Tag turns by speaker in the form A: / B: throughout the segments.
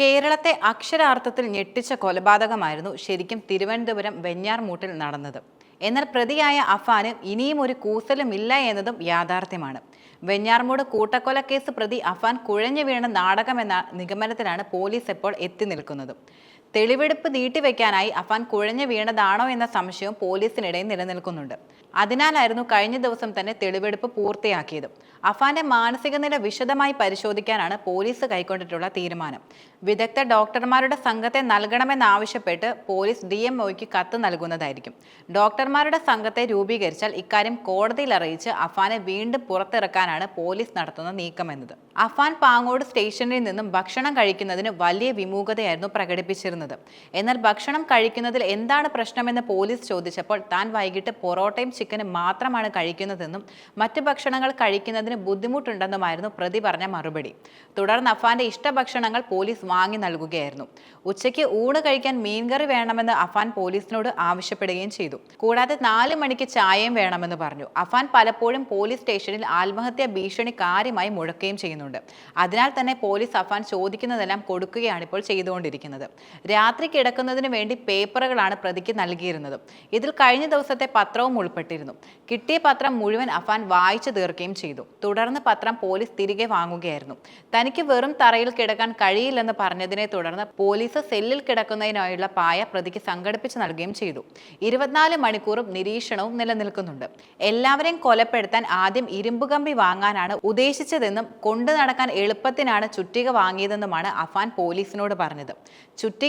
A: കേരളത്തെ അക്ഷരാർത്ഥത്തിൽ ഞെട്ടിച്ച കൊലപാതകമായിരുന്നു ശരിക്കും തിരുവനന്തപുരം വെഞ്ഞാർമൂട്ടിൽ നടന്നത്. എന്നാൽ പ്രതിയായ അഫാന് ഇനിയും ഒരു കൂസലുമില്ല എന്നതും യാഥാർത്ഥ്യമാണ്. വെഞ്ഞാർമൂട് കൂട്ടക്കൊലക്കേസ് പ്രതി അഫാൻ കുഴഞ്ഞു വീണ നാടകമെന്ന നിഗമനത്തിലാണ് പോലീസ് ഇപ്പോൾ എത്തി നിൽക്കുന്നത്. തെളിവെടുപ്പ് നീട്ടിവെക്കാനായി അഫാൻ കുഴഞ്ഞു വീണതാണോ എന്ന സംശയം പോലീസിനിടയിൽ നിലനിൽക്കുന്നുണ്ട്. അതിനാലായിരുന്നു കഴിഞ്ഞ ദിവസം തന്നെ തെളിവെടുപ്പ് പൂർത്തിയാക്കിയത്. അഫാന്റെ മാനസിക നില വിശദമായി പരിശോധിക്കാനാണ് പോലീസ് കൈക്കൊണ്ടിട്ടുള്ള തീരുമാനം. വിദഗ്ധ ഡോക്ടർമാരുടെ സംഘത്തെ നൽകണമെന്നാവശ്യപ്പെട്ട് പോലീസ് ഡി എം ഒയ്ക്ക് കത്ത് നൽകുന്നതായിരിക്കും. ഡോക്ടർമാരുടെ സംഘത്തെ രൂപീകരിച്ചാൽ ഇക്കാര്യം കോടതിയിൽ അറിയിച്ച് അഫാനെ വീണ്ടും പുറത്തിറക്കാനാണ് പോലീസ് നടത്തുന്ന നീക്കമെന്നത്. അഫാൻ പാങ്ങോട് സ്റ്റേഷനിൽ നിന്നും ഭക്ഷണം കഴിക്കുന്നതിന് വലിയ വിമുഖതയായിരുന്നു പ്രകടിപ്പിച്ചിരുന്നത്. എന്നാൽ ഭക്ഷണം കഴിക്കുന്നതിൽ എന്താണ് പ്രശ്നമെന്ന് പോലീസ് ചോദിച്ചപ്പോൾ താൻ വൈകിട്ട് പൊറോട്ടയും ചിക്കനും മാത്രമാണ് കഴിക്കുന്നതെന്നും മറ്റ് ഭക്ഷണങ്ങൾ കഴിക്കുന്നതിന് ബുദ്ധിമുട്ടുണ്ടെന്നുമായിരുന്നു പ്രതി പറഞ്ഞ മറുപടി. തുടർന്ന് അഫാന്റെ ഇഷ്ടഭക്ഷണങ്ങൾ പോലീസ് വാങ്ങി നൽകുകയായിരുന്നു. ഉച്ചയ്ക്ക് ഊണ് കഴിക്കാൻ മീൻകറി വേണമെന്ന് അഫാൻ പോലീസിനോട് ആവശ്യപ്പെടുകയും ചെയ്തു. കൂടാതെ നാല് മണിക്ക് ചായയും വേണമെന്ന് പറഞ്ഞു. അഫാൻ പലപ്പോഴും പോലീസ് സ്റ്റേഷനിൽ ആത്മഹത്യാ ഭീഷണി കാര്യമായി മുഴക്കുകയും ചെയ്യുന്നുണ്ട്. അതിനാൽ തന്നെ പോലീസ് അഫാൻ ചോദിക്കുന്നതെല്ലാം കൊടുക്കുകയാണ് ഇപ്പോൾ ചെയ്തുകൊണ്ടിരിക്കുന്നത്. രാത്രി കിടക്കുന്നതിന് വേണ്ടി പേപ്പറുകളാണ് പ്രതിക്ക് നൽകിയിരുന്നത്. ഇതിൽ കഴിഞ്ഞ ദിവസത്തെ പത്രവും ഉൾപ്പെട്ടിരുന്നു. കിട്ടിയ പത്രം മുഴുവൻ അഫാൻ വായിച്ചു തീർക്കുകയും ചെയ്തു. തുടർന്ന് പത്രം പോലീസ് തിരികെ വാങ്ങുകയായിരുന്നു. തനിക്ക് വെറും തറയിൽ കിടക്കാൻ കഴിയില്ലെന്ന് പറഞ്ഞതിനെ തുടർന്ന് പോലീസ് സെല്ലിൽ കിടക്കുന്നതിനായുള്ള പായ പ്രതിക്ക് സംഘടിപ്പിച്ചു നൽകുകയും ചെയ്തു. ഇരുപത്തിനാല് മണിക്കൂറും നിരീക്ഷണവും നിലനിൽക്കുന്നുണ്ട്. എല്ലാവരെയും കൊലപ്പെടുത്താൻ ആദ്യം ഇരുമ്പുകമ്പി വാങ്ങാനാണ് ഉദ്ദേശിച്ചതെന്നും കൊണ്ടു നടക്കാൻ എളുപ്പത്തിനാണ് ചുറ്റിക വാങ്ങിയതെന്നുമാണ് അഫാൻ പോലീസിനോട് പറഞ്ഞത്.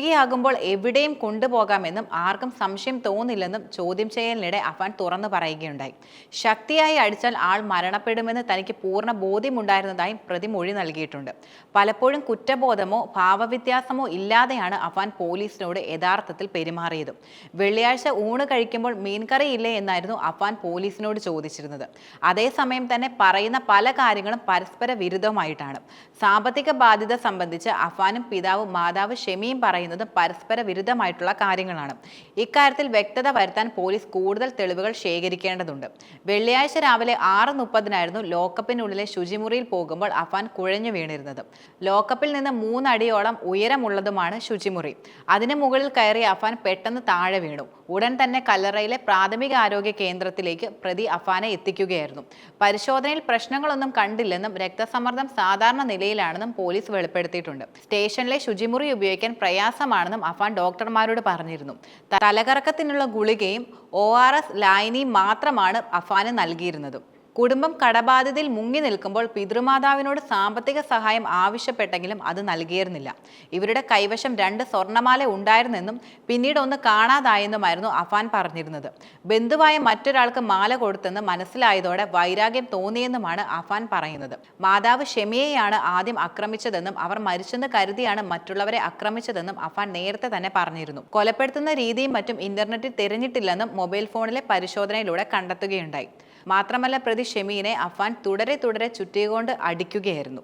A: ചുറ്റികയാകുമ്പോൾ എവിടെയും കൊണ്ടുപോകാമെന്നും ആർക്കും സംശയം തോന്നില്ലെന്നും ചോദ്യം ചെയ്യലിനിടെ അഫാൻ തുറന്നു പറയുകയുണ്ടായി. ശക്തിയായി അടിച്ചാൽ ആൾ മരണപ്പെടുമെന്ന് തനിക്ക് പൂർണ ബോധ്യമുണ്ടായിരുന്നതായും പ്രതി മൊഴി നൽകിയിട്ടുണ്ട്. പലപ്പോഴും കുറ്റബോധമോ ഭാവവ്യത്യാസമോ ഇല്ലാതെയാണ് അഫാൻ പോലീസിനോട് യഥാർത്ഥത്തിൽ പെരുമാറിയത്. വെള്ളിയാഴ്ച ഊണ് കഴിക്കുമ്പോൾ മീൻകറി ഇല്ലേ എന്നായിരുന്നു അഫാൻ പോലീസിനോട് ചോദിച്ചിരുന്നത്. അതേസമയം തന്നെ പറയുന്ന പല കാര്യങ്ങളും പരസ്പര വിരുദ്ധമായിട്ടാണ് സാമ്പത്തിക ബാധ്യത സംബന്ധിച്ച് അഫാനും പിതാവും മാതാവ് ഷെമിയും പറയുന്നത് പരസ്പര വിരുദ്ധമായിട്ടുള്ള കാര്യങ്ങളാണ്. ഇക്കാര്യത്തിൽ വ്യക്തത വരുത്താൻ പോലീസ് കൂടുതൽ തെളിവുകൾ ശേഖരിക്കേണ്ടതുണ്ട്. വെള്ളിയാഴ്ച രാവിലെ ആറ് മുപ്പതിനായിരുന്നു ലോക്കപ്പിനുള്ളിലെ ശുചിമുറിയിൽ പോകുമ്പോൾ അഫാൻ കുഴഞ്ഞു വീണിരുന്നത്. ലോക്കപ്പിൽ നിന്ന് മൂന്നടിയോളം ഉയരമുള്ളതുമാണ് ശുചിമുറി. അതിന് മുകളിൽ കയറി അഫാൻ പെട്ടെന്ന് താഴെ വീണു. ഉടൻ തന്നെ കല്ലറയിലെ പ്രാഥമിക ആരോഗ്യ കേന്ദ്രത്തിലേക്ക് പ്രതി അഫാനെ എത്തിക്കുകയായിരുന്നു. പരിശോധനയിൽ പ്രശ്നങ്ങളൊന്നും കണ്ടില്ലെന്നും രക്തസമ്മർദ്ദം സാധാരണ നിലയിലാണെന്നും പോലീസ് വെളിപ്പെടുത്തിയിട്ടുണ്ട്. സ്റ്റേഷനിലെ ശുചിമുറി ഉപയോഗിക്കാൻ പ്രയാസമാണെന്നും അഫാൻ ഡോക്ടർമാരോട് പറഞ്ഞിരുന്നു. തലകറക്കത്തിനുള്ള ഗുളികയും ഒ ആർ എസ് ലായനിയും മാത്രമാണ് അഫാന് നൽകിയിരുന്നത്. കുടുംബം കടബാധ്യതയിൽ മുങ്ങി നിൽക്കുമ്പോൾ പിതൃമാതാവിനോട് സാമ്പത്തിക സഹായം ആവശ്യപ്പെട്ടെങ്കിലും അത് നൽകിയിരുന്നില്ല. ഇവരുടെ കൈവശം രണ്ട് സ്വർണമാല ഉണ്ടായിരുന്നെന്നും പിന്നീട് ഒന്ന് കാണാതായെന്നുമായിരുന്നു അഫാൻ പറഞ്ഞിരുന്നത്. ബന്ധുവായ മറ്റൊരാൾക്ക് മാല കൊടുത്തെന്ന് മനസ്സിലായതോടെ വൈരാഗ്യം തോന്നിയെന്നുമാണ് അഫാൻ പറയുന്നത്. മാതാവ് ഷെമിയെയാണ് ആദ്യം ആക്രമിച്ചതെന്നും അവർ മരിച്ചെന്ന് കരുതിയാണ് മറ്റുള്ളവരെ ആക്രമിച്ചതെന്നും അഫാൻ നേരത്തെ തന്നെ പറഞ്ഞിരുന്നു. കൊലപ്പെടുത്തുന്ന രീതിയും മറ്റും ഇന്റർനെറ്റിൽ തിരഞ്ഞിട്ടില്ലെന്നും മൊബൈൽ ഫോണിലെ പരിശോധനയിലൂടെ കണ്ടെത്തുകയുണ്ടായി. മാത്രമല്ല പ്രതി ഷെമീനെ അഫാൻ തുടരെ തുടരെ ചുറ്റികൊണ്ട് അടിക്കുകയായിരുന്നു.